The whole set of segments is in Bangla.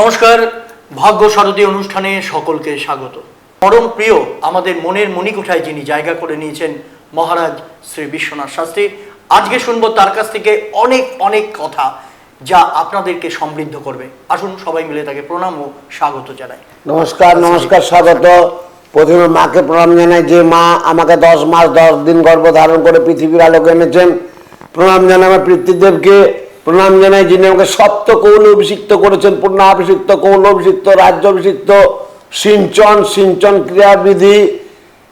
নমস্কার, ভাগ্য শারদী অনুষ্ঠানে সকলকে স্বাগত। পরম প্রিয়, আমাদের মনের মণিকোঠায় যিনি জায়গা করে নিয়েছেন মহারাজ শ্রী বিশ্বনাথ শাস্ত্রী, আজকে শুনব তার কাছ থেকে অনেক অনেক কথা যা আপনাদেরকে সমৃদ্ধ করবে। আসুন, সবাই মিলে তাকে প্রণাম ও স্বাগত জানাই। নমস্কার নমস্কার, স্বাগত। প্রথমে মাকে প্রণাম জানাই যে মা আমাকে দশ মাস, দশ দিন গর্ভ ধারণ করে পৃথিবীর আলোকে এনেছেন। প্রণাম জানাই আমার পিতৃদেবকে। প্রণাম জানাই যিনি আমাকে সপ্ত কৌল অভিষিক্ত করেছেন পূর্ণাভিষিক্ত কৌল অভিষিক্ত, রাজ্য অভিষিক্ত, সিঞ্চন সিঞ্চন ক্রিয়াবিধি,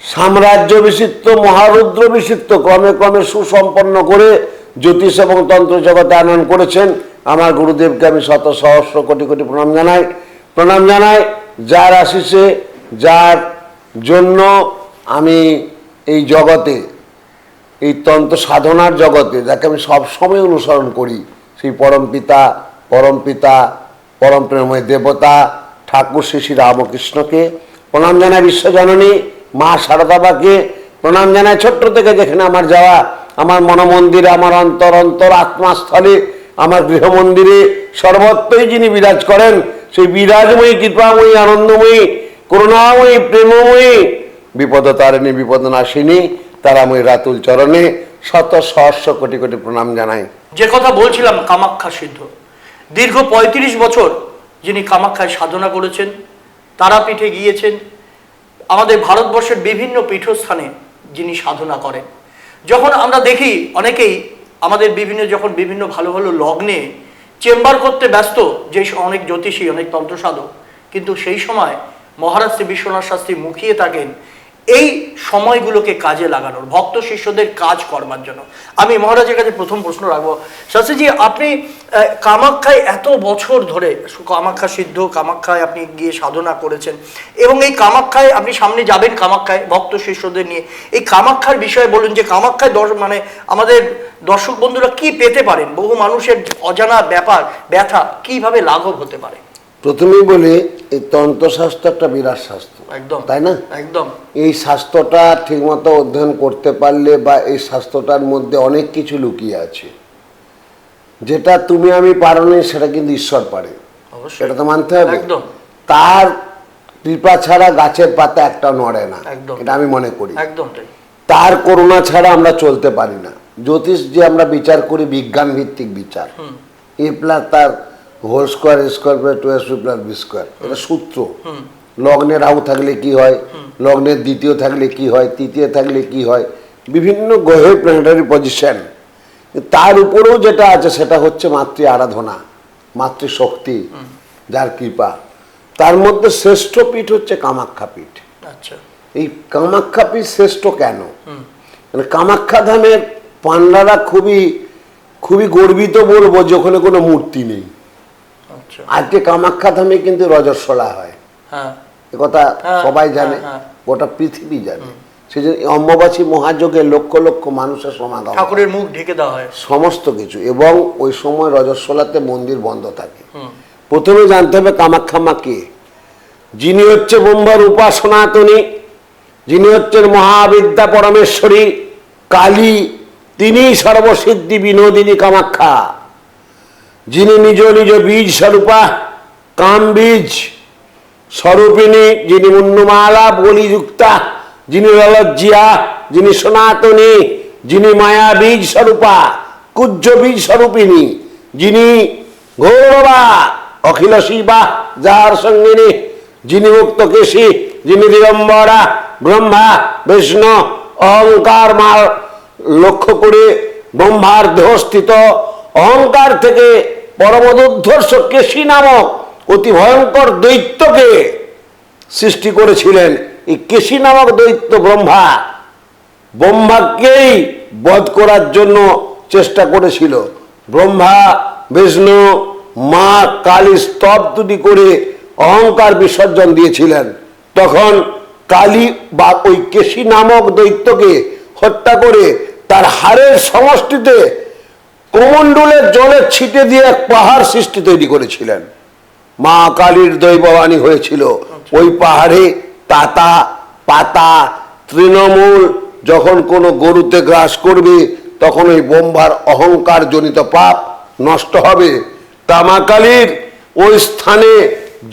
সাম্রাজ্য অভিষিক্ত, মহারুদ্র অভিষিক্ত, ক্রমে ক্রমে সুসম্পন্ন করে জ্যোতিষ এবং তন্ত্র জগতে আনয়ন করেছেন। আমার গুরুদেবকে আমি শত সহস্র কোটি কোটি প্রণাম জানাই। প্রণাম জানাই, যার আশিসে যার জন্য আমি এই জগতে, এই তন্ত্র সাধনার জগতে, যাকে আমি সবসময় অনুসরণ করি সেই পরম পিতা পরম পিতা, পরম প্রেমময় দেবতা, ঠাকুর শ্রী শ্রী রামকৃষ্ণকে প্রণাম জানায় বিশ্বজননী, মা শারদাবাকে প্রণাম জানায় ছোট্ট থেকে যেখানে আমার যাওয়া, আমার মনমন্দিরে, আমার অন্তর অন্তর আত্মাস্থলে, আমার গৃহমন্দিরে সর্বত্রই যিনি বিরাজ করেন, সেই বিরাজময়ী, কৃপাময়ী, আনন্দময়ী, করুণাময়ী, প্রেমময়ী, বিপদ তারিণী, বিপদ নাশিনী, তারাময়ী রাতুল চরণে শত সহস্র কোটি কোটি প্রণাম জানাই। যে কথা বলছিলাম, কামাখ্যা সিদ্ধ। দীর্ঘ ৩৫ বছর যিনি কামাখ্যায় সাধনা করেছেন, তারাপীঠে গিয়েছেন, আমাদের ভারতবর্ষের বিভিন্ন পীঠস্থানে যিনি সাধনা করেন। যখন আমরা দেখি, অনেকেই আমাদের বিভিন্ন, যখন বিভিন্ন ভালো ভালো লগ্নে চেম্বার করতে ব্যস্ত, যে অনেক জ্যোতিষী, অনেক তন্ত্রসাধক, কিন্তু সেই সময় মহারাজ শ্রী বিশ্বনাথ শাস্ত্রী মুখিয়ে থাকেন এই সময়গুলোকে কাজে লাগানোর, ভক্ত শিষ্যদের কাজ করবার জন্য। আমি মহারাজের কাছে প্রথম প্রশ্ন রাখব। শাস্ত্রীজি, আপনি কামাখ্যায় এত বছর ধরে কামাখ্যা সিদ্ধ, কামাখ্যায় আপনি গিয়ে সাধনা করেছেন এবং এই কামাখ্যায় আপনি সামনে যাবেন কামাখ্যায় ভক্ত শিষ্যদের নিয়ে। এই কামাখ্যার বিষয়ে বলুন যে কামাখ্যায় দর্শ মানে আমাদের দর্শক বন্ধুরা কি পেতে পারেন? বহু মানুষের অজানা ব্যাপার, ব্যথা কীভাবে লাঘব হতে পারে? প্রথমেই বলি এই তন্ত্রশাস্ত্র একটা বিরাট শাস্ত্র। একদম তাই না? একদম। এই শাস্ত্রটা ঠিকমতো অধ্যয়ন করতে পারলে বা এই শাস্ত্রটার মধ্যে অনেক কিছু লুকিয়ে আছে। যেটা তুমি আমি পারনি সেটা কিন্তু ঈশ্বর পারে। সেটা তো মানতে হবে। একদম। তার কৃপা ছাড়া গাছের পাতা একটা নড়ে না। একদম। এটা আমি মনে করি। একদম তার করুণা ছাড়া আমরা চলতে পারি না। জ্যোতিষ যে আমরা বিচার করি বিজ্ঞান ভিত্তিক বিচার এ প্লাস তার whole square square plus two S plus B square এটা সূত্র। লগ্নে রাহু থাকলে কি হয়? লগ্নের দ্বিতীয় থাকলে কি হয়? তৃতীয় থাকলে কি হয়? বিভিন্ন গ্রহের প্ল্যানেটারি পজিশন তার উপরেও যেটা আছে সেটা হচ্ছে মাতৃ আরাধনা মাতৃশক্তি যার কৃপা। তার মধ্যে শ্রেষ্ঠ পীঠ হচ্ছে কামাখ্যা পীঠ। আচ্ছা। এই কামাখ্যা পীঠ শ্রেষ্ঠ কেন? মানে কামাখ্যা ধামের পান্ডারা খুবই খুবই গর্বিত বলব যে ওখানে কোনো মূর্তি নেই। আজকে কামাখ্যা ধামে কিন্তু রজস্বলা হয়। হ্যাঁ। কথা হ্যাঁ, সবাই জানে হ্যাঁ, হ্যাঁ। গোটা পৃথিবী জানে। সেই জন্য অম্ববাসী মহাযোগে লক্ষ লক্ষ মানুষের সমাগম ঠাকুরের মুখ ঢেকে দেওয়া হয়। সমস্ত কিছু এবং ওই সময় রজস্বলাতে মন্দির বন্ধ থাকে। প্রথমে জানতে হবে কামাখ্যা মা কে। যিনি হচ্ছে বোম্বার উপাসনাতনী যিনি হচ্ছেন মহাবিদ্যা পরমেশ্বরী কালী তিনি সর্বসিদ্ধি বিনোদিনী কামাখ্যা। যিনি নিজ নিজ বীজ স্বরূপা, কাম বীজ, স্বরূপিণী, যিনি মুন্নমালা, বলিযুক্তা, যিনি ললজ্জিয়া, যিনি সনাতনী, যিনি মায়া বীজ স্বরূপা, কুজ্জ বীজ স্বরূপিণী, যিনি গৌরবা, অখিল শিবা, যার সঙ্গিনী, যিনি মুক্ত কেশী, যিনি দিগম্বরা, ব্রহ্মা, বিষ্ণু, অহংকার মার লক্ষ্য করে ব্রহ্মার দেহস্থিত, অহংকার থেকে পরমদুর্ধর্ষ কেশী নামক অতি ভয়ঙ্কর দৈত্যকে সৃষ্টি করেছিলেন। এই কেশী নামক দৈত্য ব্রহ্মা ব্রহ্মাকেই বধ করার জন্য চেষ্টা করেছিল। ব্রহ্মা, বিষ্ণু, মা, কালী স্তব দুটি করে অহংকার বিসর্জন দিয়েছিলেন। তখন কালী বা ওই কেশী নামক দৈত্যকে হত্যা করে তার হারের সমষ্টিতে কমণ্ডলের জলের ছিটে দিয়ে এক পাহাড় সৃষ্টি তৈরি করেছিলেন। মা কালীর দৈববাণী হয়েছিল, ওই পাহাড়ে তাতা, পাতা, তৃণমূল যখন কোনো গরুতে গ্রাস করবে, তখন ওই বোম্বার অহংকার জনিত পাপ নষ্ট হবে। তামাকালীর ওই স্থানে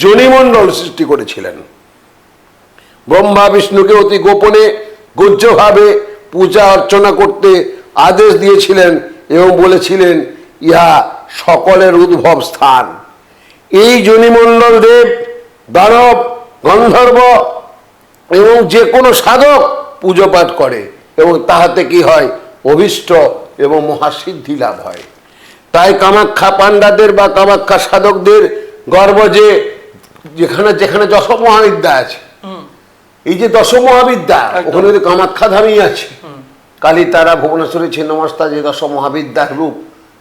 জনিমণ্ডল সৃষ্টি করেছিলেন। ব্রহ্মা বিষ্ণুকে অতি গোপনে গুহ্যভাবে পূজা অর্চনা করতে আদেশ দিয়েছিলেন এবং বলেছিলেন ইহা সকলের উদ্ভব স্থান। এই জনিমণ্ডল দেব দানব গন্ধর্ব এবং যে কোনো সাধক পুজো পাঠ করে এবং তাহাতে কি হয়? অভিষ্ট এবং মহাসিদ্ধি লাভ হয়। তাই কামাখ্যা পাণ্ডাদের বা কামাখ্যা সাধকদের গর্ব যে যেখানে যেখানে দশ মহাবিদ্যা আছে এই যে দশ মহাবিদ্যা ওখানে কামাখ্যা ধামই আছে কালী তারা ভুবনেশ্বরী ছিন্নমস্তা যে দশ মহাবিদ্যার রূপ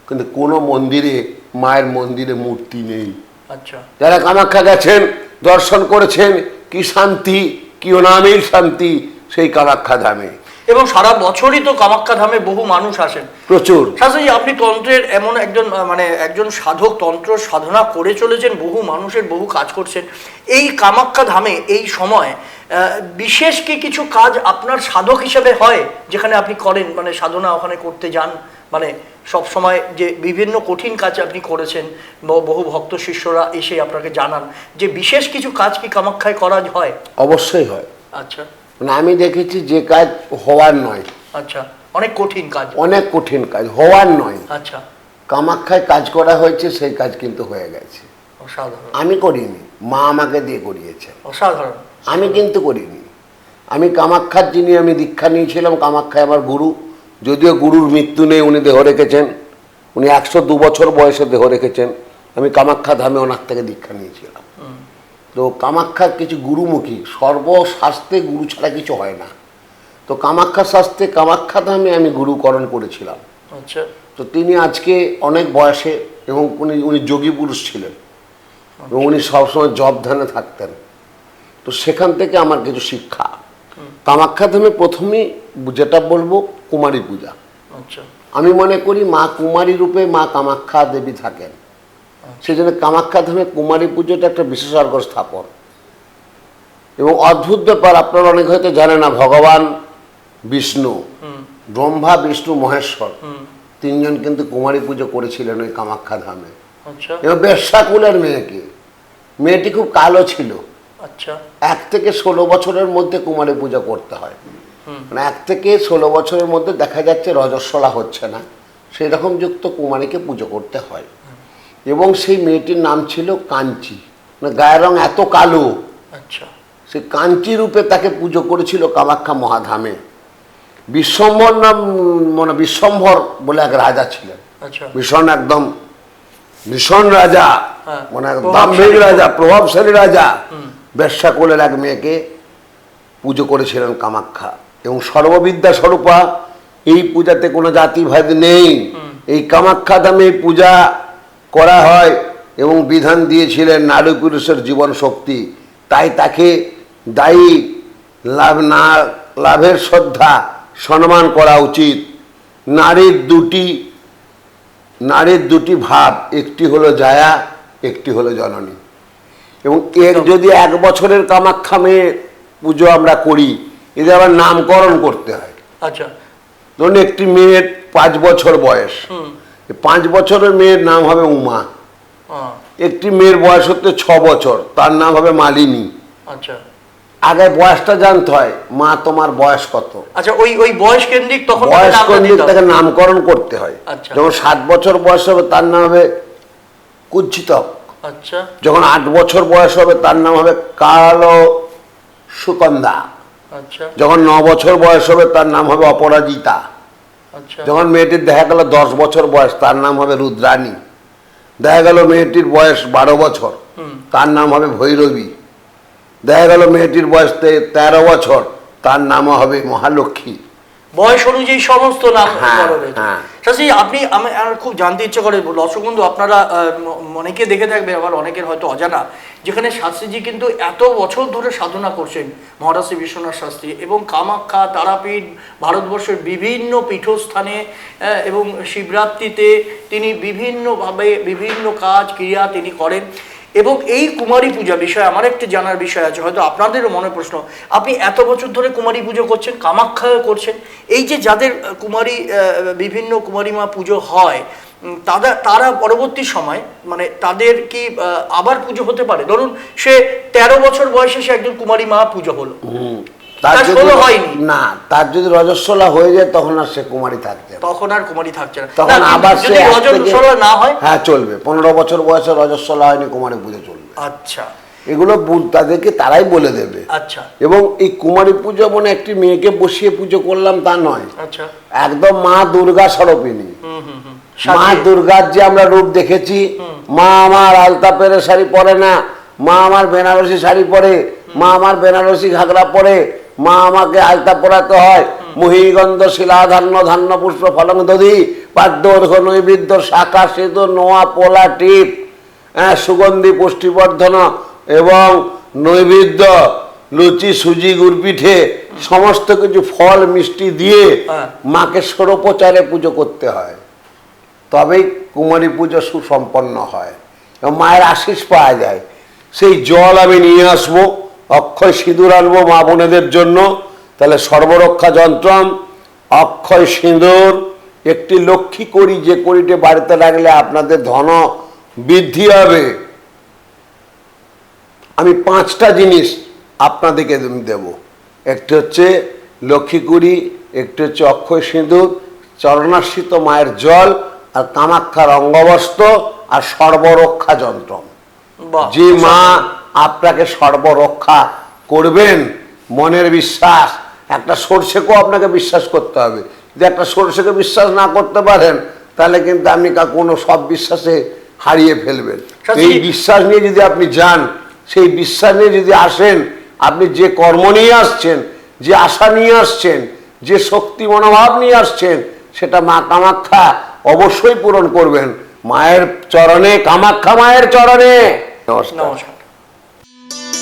কিন্তু কোনো মন্দিরে মায়ের মন্দিরে মূর্তি নেই। আচ্ছা। যারা কামাখ্যা গেছেন দর্শন করেছেন কি শান্তি কি অনামিল শান্তি সেই কামাখ্যা ধামে। এবং সারা বছরই তো কামাখ্যা ধামে বহু মানুষ আসেন। প্রচুর। শাস্ত্রী আপনি তন্ত্রের এমন একজন মানে একজন সাধক তন্ত্র সাধনা করে চলেছেন বহু মানুষের বহু কাজ করছেন। এই কামাখ্যা ধামে এই সময় বিশেষ কি কিছু কাজ আপনার সাধক হিসেবে হয়? যেখানে আপনি করেন মানে সাধনা ওখানে করতে যান মানে সব সময় যে বিভিন্ন কঠিন কাজ আপনি করেছেন ব- বহু ভক্ত শিষ্যরা এসে আপনাকে জানান। যে বিশেষ কিছু কাজ কি কামাখ্যায় করা হয়? অবশ্যই হয়। আচ্ছা। মানে আমি দেখেছি যে কাজ হওয়ার নয়। আচ্ছা অনেক কঠিন কাজ। অনেক কঠিন কাজ হওয়ার নয়। আচ্ছা। কামাখ্যায় কাজ করা হয়েছে সেই কাজ কিন্তু হয়ে গেছে। অসাধারণ। আমি করিনি মা আমাকে দিয়ে করিয়েছে অসাধারণ। আমি কিন্তু করিনি। আমি কামাখ্যার যিনি আমি দীক্ষা নিয়েছিলাম কামাখ্যায় আমার গুরু যদিও গুরুর মৃত্যু নেই উনি দেহ রেখেছেন। উনি একশো দু বছর বয়সে দেহ রেখেছেন। আমি কামাখ্যা ধামে ওনার থেকে দীক্ষা নিয়েছিলাম। তো কামাখ্যার কিছু গুরুমুখী সর্বশাস্ত্রে গুরু ছাড়া কিছু হয় না। তো কামাখ্যা শাস্ত্রে কামাখ্যা ধামে আমি গুরুকরণ করেছিলাম। আচ্ছা। তো তিনি আজকে অনেক বয়সে এবং উনি উনি যোগী পুরুষ ছিলেন। এবং উনি সবসময় জব ধ্যানে থাকতেন। তো সেখান থেকে আমার কিছু শিক্ষা। কামাখ্যা ধামে প্রথমেই যেটা বলব কুমারী পূজা। আচ্ছা। আমি মনে করি মা কুমারী রূপে মা কামাখ্যা দেবী থাকেন। সেই জন্য কামাখ্যা ধামে কুমারী পুজোটা একটা বিশেষজ্ঞ স্থাপন। এবং অদ্ভুত ব্যাপার আপনারা অনেক হয়তো জানে না ভগবান বিষ্ণু ব্রহ্মা বিষ্ণু মহেশ্বর তিনজন কিন্তু কুমারী পুজো করেছিলেন ওই কামাখ্যা ধামে। আচ্ছা। এবং বেশ্যাকুলের মেয়েকে মেয়েটি খুব কালো ছিল। আচ্ছা। এক থেকে ষোলো বছরের মধ্যে কুমারী পুজো করতে হয়। মানে এক থেকে ষোলো বছরের মধ্যে দেখা যাচ্ছে রজস্বলা হচ্ছে না সেই রকম যুক্ত কুমারীকে পুজো করতে হয়। এবং সেই মেয়েটির নাম ছিল কাঞ্চি। মানে গায়ের রং এত কালো। আচ্ছা। সে কাঞ্চি রূপে তাকে পুজো করেছিল কামাখ্যা মহাধামে। বিশ্বম্ভর নাম মানে বিশ্বম্ভর বলে এক রাজা ছিলেন। আচ্ছা। ভীষণ একদম ভীষণ রাজা। হ্যাঁ, মানে দাম্ভিক রাজা প্রভাবশালী রাজা। বেশ্যাকুলের এক মেয়েকে পুজো করেছিলেন কামাখ্যা। এবং সর্ববিদ্যা স্বরূপা এই পূজাতে কোনো জাতিভেদ নেই। এই কামাখ্যা ধামে পূজা করা হয়। এবং বিধান দিয়েছিলেন নারী পুরুষের জীবন শক্তি তাই তাকে দায়ী লাভ না লাভের শ্রদ্ধা সম্মান করা উচিত। নারীর দুটি নারীর দুটি ভাব একটি হলো জায়া একটি হলো জননী। এবং এর যদি এক বছরের কামাখ্যা মেয়ে পুজো আমরা করি এদের আবার নামকরণ করতে হয়। আচ্ছা। ধরুন একটি মেয়ের পাঁচ বছর বয়স। পাঁচ বছরের মেয়ের নাম হবে উমা। একটি মেয়ের বয়স হচ্ছে ছ বছর তার নাম হবে মালিনী। আচ্ছা। আগে বয়সটা জানতে হয় মা তোমার বয়স কত? আচ্ছা ওই ওই বয়স কেন্দ্রিক তখন বয়স কেন্দ্রিক তাকে নামকরণ করতে হয়। আচ্ছা। যখন সাত বছর বয়স হবে তার নাম হবে কুজ্জিতক। আচ্ছা। যখন আট বছর বয়স হবে তার নাম হবে কালো সুকন্দা আচ্ছা। যখন ন বছর বয়স হবে তার নাম হবে অপরাজিতা। আচ্ছা। যখন মেয়েটির দেখা গেল দশ বছর বয়স তার নাম হবে রুদ্রাণী। দেখা গেল মেয়েটির বয়স বারো বছর তার নাম হবে ভৈরবী। দেখা গেল মেয়েটির বয়স তেরো বছর তার নাম হবে মহালক্ষ্মী। বয়স অনুযায়ী সমস্ত নাম হ্যাঁ, হ্যাঁ। শাস্ত্রী আপনি আমি আমার খুব জানতে ইচ্ছে করে দর্শক বন্ধু আপনারা অনেকে দেখে থাকবে আবার অনেকের হয়তো অজানা যেখানে শাস্ত্রীজি কিন্তু এত বছর ধরে সাধনা করছেন মহারাষ্ট্রী বিশ্বনাথ শাস্ত্রী এবং কামাখ্যা তারাপীঠ ভারতবর্ষের বিভিন্ন পীঠস্থানে এবং শিবরাত্রিতে তিনি বিভিন্নভাবে বিভিন্ন কাজ ক্রিয়া তিনি করেন এবং এই কুমারী পূজা বিষয়ে আমার একটি জানার বিষয় আছে, হয়তো আপনাদেরও মনে প্রশ্ন। আপনি এত বছর ধরে কুমারী পুজো করছেন কামাখ্যা করছেন। এই যে যাদের কুমারী বিভিন্ন কুমারী মা পুজো হয় তারা তারা পরবর্তী সময় মানে তাদের কি আবার পুজো হতে পারে? ধরুন, সে তেরো বছর বয়সে সে একজন কুমারী মা পুজো হলো। তার যদি ষোলো হয়নি। না তার যদি রজস্বলা হয়ে যায় তখন আর সে কুমারী থাকছে তখন আর কুমারী থাকছে না। তখন আবার সে যদি এক রজন থেকে- ষোলো না হয় হ্যাঁ চলবে। পনেরো বছর বয়সে রজস্বলা হয়নি কুমারী পুজো চলবে। আচ্ছা। এগুলো তাদেরকে তারাই বলে দেবে। আচ্ছা। এবং এই কুমারী পুজো মানে একটি মেয়েকে বসিয়ে পুজো করলাম তা নয়। আচ্ছা। একদম মা দুর্গা হুম মা দুর্গার যে আমরা রূপ দেখেছি মা আমার আলতা পেরে শাড়ি পরে না মা আমার বেনারসি শাড়ি পরে মা আমার বেনারসি ঘাগরা পরে মা আমাকে আলতা পরাতে হয়। মহিগন্ধ শিলা ধান্য ধান্য পুষ্প ফলং দধি পাদ্য নৈবেদ্য শাখা সেতু নোয়া পোলা টিপ হ্যাঁ সুগন্ধি পুষ্টিবর্ধন এবং নৈবেদ্য লুচি সুজি গুড় পিঠে সমস্ত কিছু ফল মিষ্টি দিয়ে হ্যাঁ। মাকে ষোড়োপচারে পুজো করতে হয়। তবেই কুমারী পুজো সুসম্পন্ন হয় এবং মায়ের আশিস পাওয়া যায়। সেই জল আমি নিয়ে আসব। অক্ষয় সিঁদুর আনব মা বোনেদের জন্য। তাহলে সর্বরক্ষা যন্ত্রম অক্ষয় সিঁদুর একটি লক্ষ্মী করি যে করিতে বাড়িতে রাখলে আপনাদের ধন বৃদ্ধি হবে। আমি পাঁচটা জিনিস আপনাদেরকে দেব। একটি হচ্ছে লক্ষ্মী কুড়ি একটি হচ্ছে অক্ষয় সিঁদুর চরণাশ্রিত মায়ের জল আর কামাক্ষার অঙ্গবস্ত্র আর সর্বরক্ষা যন্ত্র যে মা আপনাকে সর্বরক্ষা করবেন মনের বিশ্বাস। একটা সর্ষেকেও আপনাকে বিশ্বাস করতে হবে। যদি একটা সর্ষেকে বিশ্বাস না করতে পারেন তাহলে কিন্তু আপনি কা- কোনো সব বিশ্বাসে হারিয়ে ফেলবেন। এই বিশ্বাস নিয়ে যদি আপনি যান সেই বিশ্বাস নিয়ে যদি আসেন আপনি যে কর্ম নিয়ে আসছেন যে আশা নিয়ে আসছেন যে শক্তি মনোভাব নিয়ে আসছেন সেটা মা কামাখ্যা অবশ্যই পূরণ করবেন। মায়ের চরণে কামাখ্যা মায়ের চরণে। নমস্কার। নমস্কার